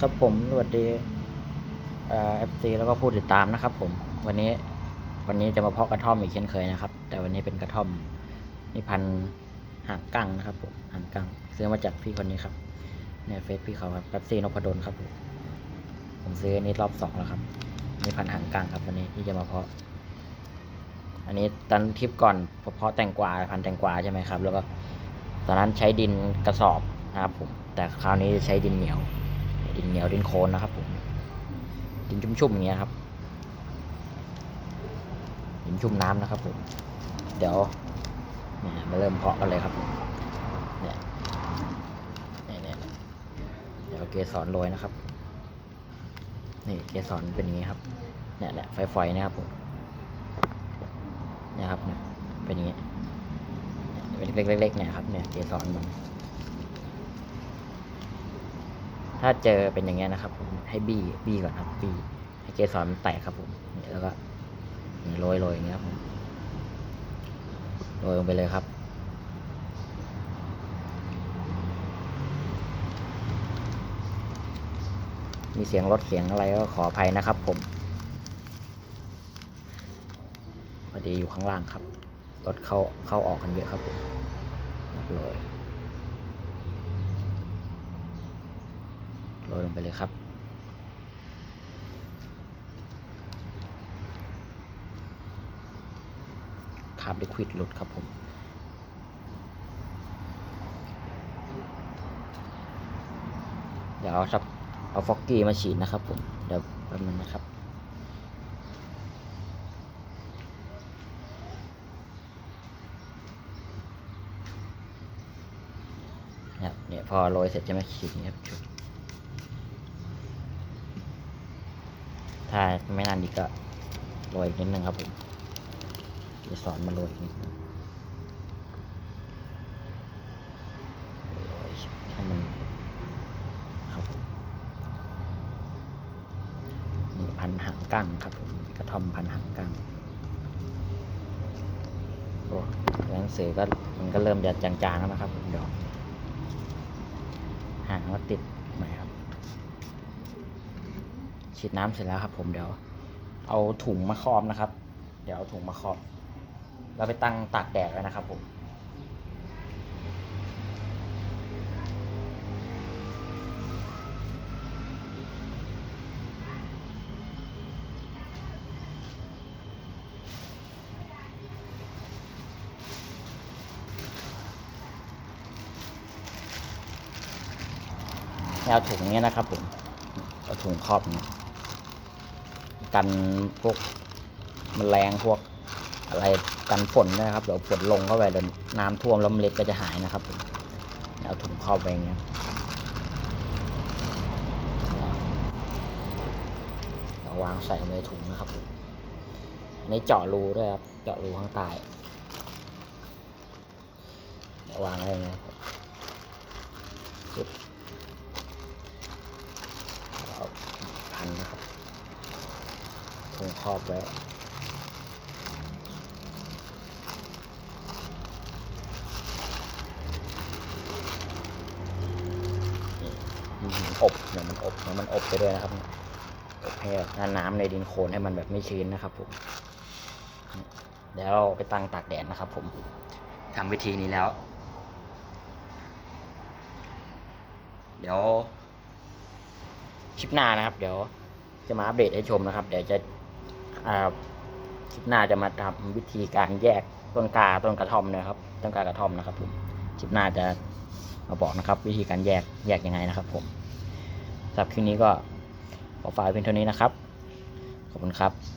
ครับผมสวัสดีเอ่อฟซีแล้วก็ผู้ติดตามนะครับ ผม วันนี้วันนี้จะมาเพาะกระท่อมอีกเช่นเคยนะครับ แต่วันนี้เป็นกระท่อมนี่พันหางกังนะครับผมหางกังซื้อมาจากพี่คนนี้ครับเนี่ยเฟซพี่เขาครับแป๊บซีนพดลครับผมผมซื้ออันนี้รอบสองแล้วครับนี่พันหางกังครับ วันนี้ที่จะมาเพาะ อันนี้ตอนทริปก่อนเพาะแตงกวาพันแตงกวาใช่ไหมครับ แล้วก็ตอนนั้นใช้ดินกระสอบนะครับผมแต่คราวนี้จะใช้ดินเหนียว ดินเหนียวดินโคลนนะครับผมดินชุ่มๆอย่างเงี้ยครับดินชุ่มน้ำนะครับผม เดี๋ยวเนี่ยมาเริ่มเพาะกันเลยครับผมเนี่ยเนี่ยเนี่ยเดี๋ยวเกสรโรยนะครับ นี่เกสรเป็นอย่างงี้ครับเนี่ยเนี่ยไฟๆนะครับผมเนี่ยครับเนี่ยเป็นอย่างงี้เป็นเล็กๆเนี่ยครับเนี่ยเกสรมัน ถ้าเจอเป็นอย่างเงี้ยนะครับผมให้บี้บี้ก่อนครับบี้ให้เกสรมันแตกครับผมเนี่ยแล้วก็นี่โรยโรยอย่างเงี้ยครับผมโรยลงไปเลยครับ มีเสียงรถเสียงอะไรก็ขออภัยนะครับผมพอดีอยู่ข้างล่างครับรถเข้าเข้าออกกันเยอะครับผมโรยโร ยลงไปเลยครับ คาบลิควิดหลุดครับผม เดี๋ยวเอาสักเอาฟอกกี้มาฉีดนะครับผม เดี๋ยวแป๊บนึงนะครับนะครับเนี่ยพอโรยเสร็จจะมาฉีดนี้ครับชุบ ถ้าไม่นานดีก็โรยนิดนึงครับผมจะสอนมาโรยนิดนึงโรยให้มันครับผมนี่พันหางกั้งครับผมกระทอมพันหางกั้งโอ้หนังสือก็มันก็เริ่มจะจางๆแล้วนะครับผมเดี๋ยวหางก็ติดใหม่ครับ ฉีดน้ำเสร็จแล้วครับ ผมเดี๋ยว เอาถุงมาครอบนะครับ เดี๋ยวเอาถุงมาครอบแล้วไปตั้งตากแดดไว้นะครับ ผมแนวถุงเนี้ยนะครับผมเอาถุงครอบอย่างนี้ กันพวกมแมลงพวกอะไรกันฝนนะครับเดี๋ยวฝนลงเข้าไปเดี๋ยวน้ำท่วมแล้วเมล็ดก็จะหายนะครับเอาถุงครอบไปอย่างเงี้ยเอาวางใส่ในถุงนะครับผมอันเจาะรูด้วยครับ เจาะรูข้างใต้เดี๋ยวางไว้อย่างเงี้ยครับพันนะครับ ถุงครอบไว้นี่มันอบเดี๋ยวมันอบเดี๋ยวมันอบไปด้วยนะครับอบให้น้ำในดินโคลนให้มันแบบไม่ชื้นนะครับผมเดี๋ยวเราไปตั้งตากแดดนะครับผมทำวิธีนี้แล้ว เดี๋ยวคลิปหน้านะครับ เดี๋ยวจะมาอัปเดตให้ชมนะครับ เดี๋ยวจะ คลิปหน้าจะมาทำวิธีการแยกต้นกาต้นกระท่อมนะครับ ต้นกากระท่อมนะครับผมคลิปหน้าจะมาบอกนะครับ วิธีการแยกแยกยังไงนะครับ ผมสำหรับคลิปนี้ก็ขอฝากเพียงเท่านี้นะครับ ขอบคุณครับ